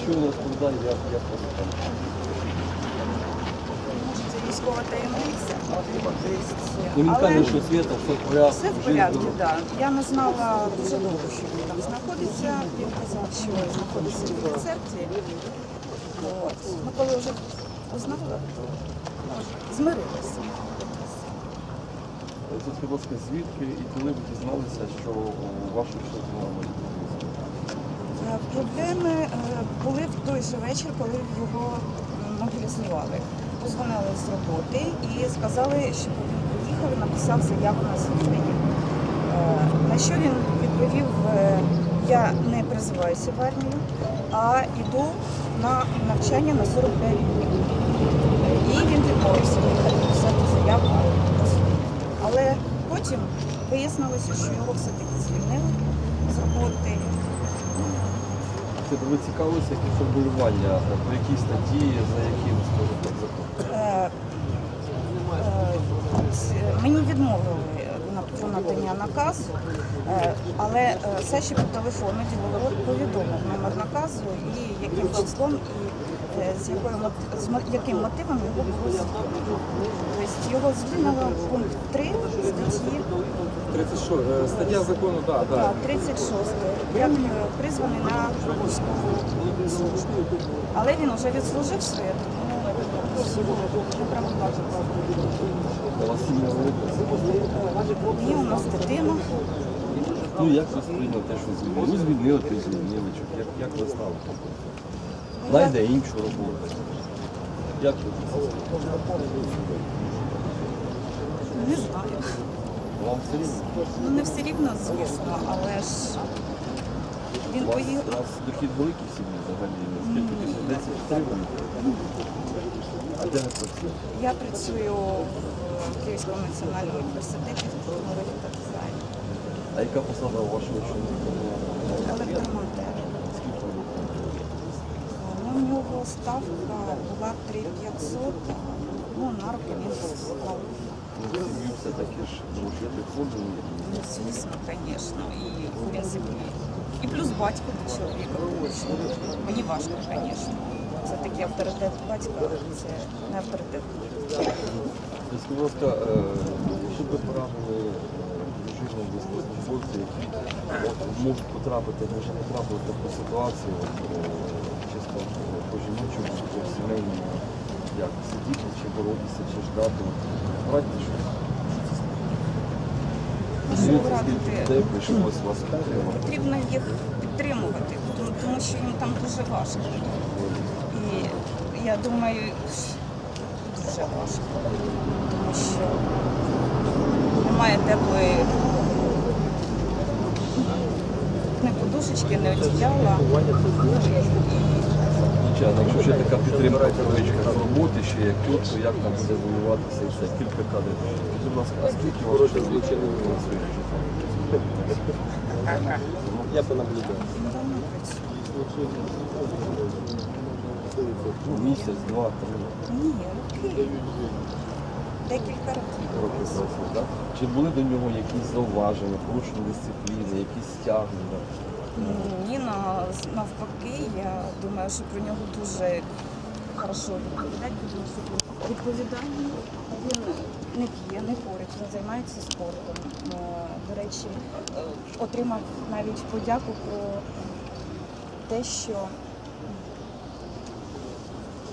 Що він розповідає, як вони там? Може, це військова таємниця. Ну, він каже, що світа все в порядку. все в порядку, здоров. так. Я не знала дуже довго, що він там знаходиться. Він казав, що знаходиться в рецепті. От. Ну, коли вже узнала, то ну, змирилася. Тут, будь ласка, звідки і коли ви дізналися, що у вашу немає? Е, Проблеми е, були в той же вечір, коли його мобілізували. Позвонили з роботи і сказали, щоб він приїхав і написав заяву на звільнення. Е, На що він відповів, е, я не призиваюся в армію, а йду на навчання на 45 днів. І він відмовився їхати писати заяву на звільнення. Але потім вияснилося, що його все-таки звільнили з роботи. Це ви цікавилися, формулювання, по якій статті, за яким, скажімо так, законом? Е, е, ц- Мені відмовили надання наказу, е, але е, Саші по телефону діловод повідомив номер наказу і яким числом і е, з якою з яким мотивом його було звільнено. Тобто його звільнено пункт 3 статті 36, е, стаття закону, так, та, так. 36, як призваний на військову службу. Але він вже відслужив своє, тому Є у нас дитина. Ну як ви сприйняли те, що звільнили? Ну звільнили, й звільнили. Як, як ви стали? Знайде іншу роботу. Як ви це? Не знаю. Вам все рівно? Ну не все рівно, звісно, але ж він поїхав. у вас дохід великий сім'ї взагалі? Скільки тисяч? 10 отримуєте? А де ви працюєте? Я працюю в Київському національному університеті в технології та дизайну. А яка посада у вашого чоловіка? Електромонтер. Скільки ви? Ну, у нього ставка була 3500, ну на руки він склав. Ну, все-таки ж дружити входили. Ну, звісно, звісно, і в принципі. І плюс батько до чоловіка, мені важко, звісно. Це такий авторитет батька, це не авторитет. Скажіть, будь ласка, е, що ви порадили дружинам військовослужбовців, які можуть потрапити, може потрапити в таку ситуацію, е, чисто по жіночому, по сімейному, як сидіти, чи боротися, чи ждати. От, Радьте, що що Дивіться, радити? скільки людей прийшлось вас підтримати. Потрібно їх підтримувати, тому, що їм там дуже важко. І я думаю, дуже важко, тому що немає теплої ні подушечки, ні одіяла. Якщо ще така підтримка з роботи, ще як тут, то як нам буде воюватися і все, кілька кадрів. Будь ласка, скільки ваш чоловік працює? Я понаблюдаю. Ну, Місяць, два, три Ні, роки. Декілька років. роки працює, так? Чи були до нього якісь зауваження, порушення дисципліни, якісь стягнення? Ні, навпаки, я думаю, що про нього дуже хорошо що відповідальний. Він не п'є, не курить, він займається спортом. До речі, е, отримав навіть подяку про те, що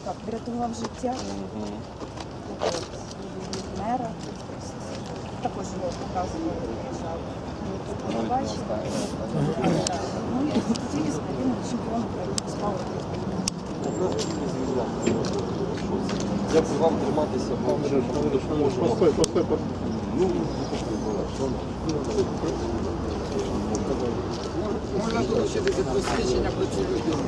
так, врятував життя мера. Також його показували, приїжджав. Ми. Ну, і з країни чемпіон України з Як вам триматися в Постой, постой, постой. Ну, Можна долучитися до свідчення про цю людину.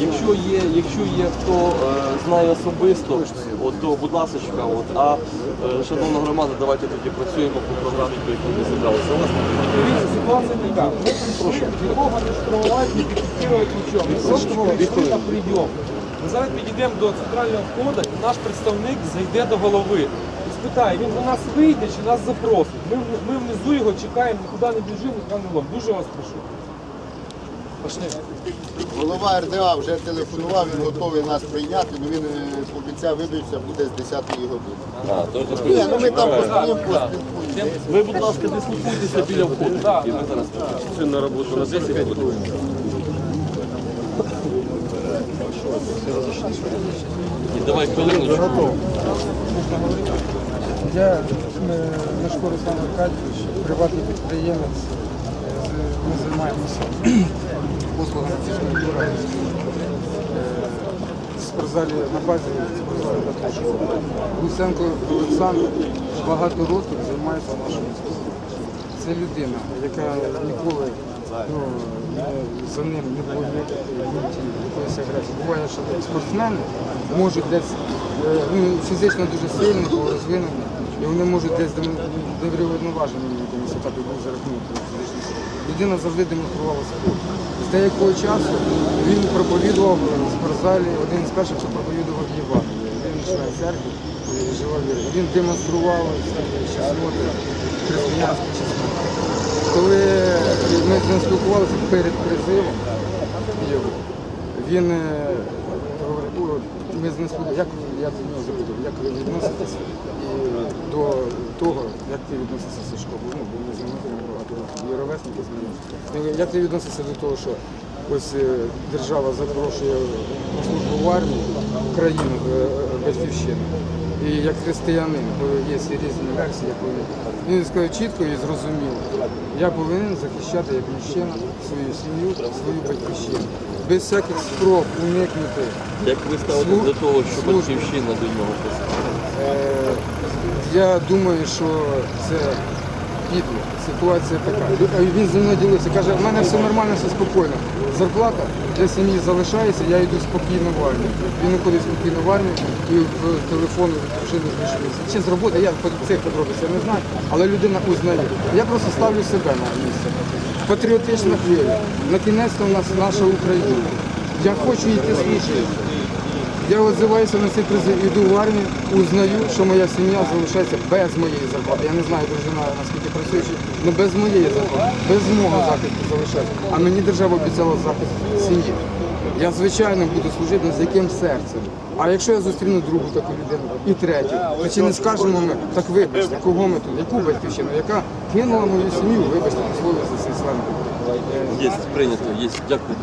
Якщо є, якщо є хто е, знає особисто, от, то будь ласка, от, а е, шановна громада, давайте тоді працюємо по програмі, по якій ми зібралися. Дивіться, ситуація така. Ми прийшли, нікого не штрафувати, не фіксувати нічого. Ми просто прийшли на прийом. Ми зараз підійдемо до центрального входу, і наш представник зайде до голови. І спитає, він до нас вийде чи нас запросить. Ми, ми внизу його чекаємо, нікуди не біжимо, нікуди не лом. Дуже вас прошу. Голова РДА вже телефонував, він готовий нас прийняти, але він е, пообіцяв вибився, буде з 10-ї години. А, то це Ні, ну ми там постоїмо, поспілкуємося. Ви, будь ласка, дислокуйтеся біля входу. Ми зараз працюємо на роботу на 10 хвилин. Давай хвилину. Я е, Мешко Руслан Аркадійович, приватний підприємець. Е, Ми займаємося послугами фізкультури. Е, спортзалі на базі спортзалі. Луценко Олександр багато років займається нашою спортом. Це людина, яка ніколи ну, за ним не ніяких якоїсь. Буває, що спортсмени можуть десь е, ну, фізично дуже сильні, розвинені, і вони можуть десь деврівноважені на якомусь етапі був за рахунок. Людина завжди демонструвала спорт. З деякого часу він проповідував в спортзалі, один з перших, хто проповідував Євангеліє. Він член церкви, жива. Він демонстрував чесноти, християнські чесноти. Коли ми з ним спілкувалися перед призивом він е, говорить, ми з ним спілкувалися, як я до нього запитав, як ви відноситесь і до того, як ти відносишся Сашко, ну, бо ми з ним багато і ровесники з ним. Як ти відносишся до того, що ось е, держава запрошує службу в армію країну е, батьківщину. І як християнин, бо є різні версії, як вони. Він сказав чітко і зрозуміло. Я повинен захищати як мужчина свою сім'ю, свою батьківщину. Без всяких спроб уникнути. Як ви ставите Слу- до того, що служба. батьківщина до нього? Е, я думаю, що це підло. Ситуація така. Він зі мною ділився, каже, в мене все нормально, все спокійно. Зарплата для сім'ї залишається, я йду спокійно в армію. Він уходить спокійно в армію і в телефон вже не знайшлися. Чи з роботи, я цих подробиць не знаю, але людина узнає. Я просто ставлю себе на місце. Патріотична хвиля. На кінець у нас наша Україна. Я хочу йти служити. Я відзиваюся на цей призив, йду в армію, узнаю, що моя сім'я залишається без моєї зарплати. Я не знаю, дружина наскільки працюючи, але без моєї зарплати, без мого захисту залишається. А мені держава обіцяла захист сім'ї. Я звичайно буду служити з яким серцем. А якщо я зустріну другу таку людину і третю, то чи не скажемо ми, так вибачте, кого ми тут, яку батьківщину, яка кинула мою сім'ю, вибачте, слово за цей славний. Є, прийнято, є. Дякую.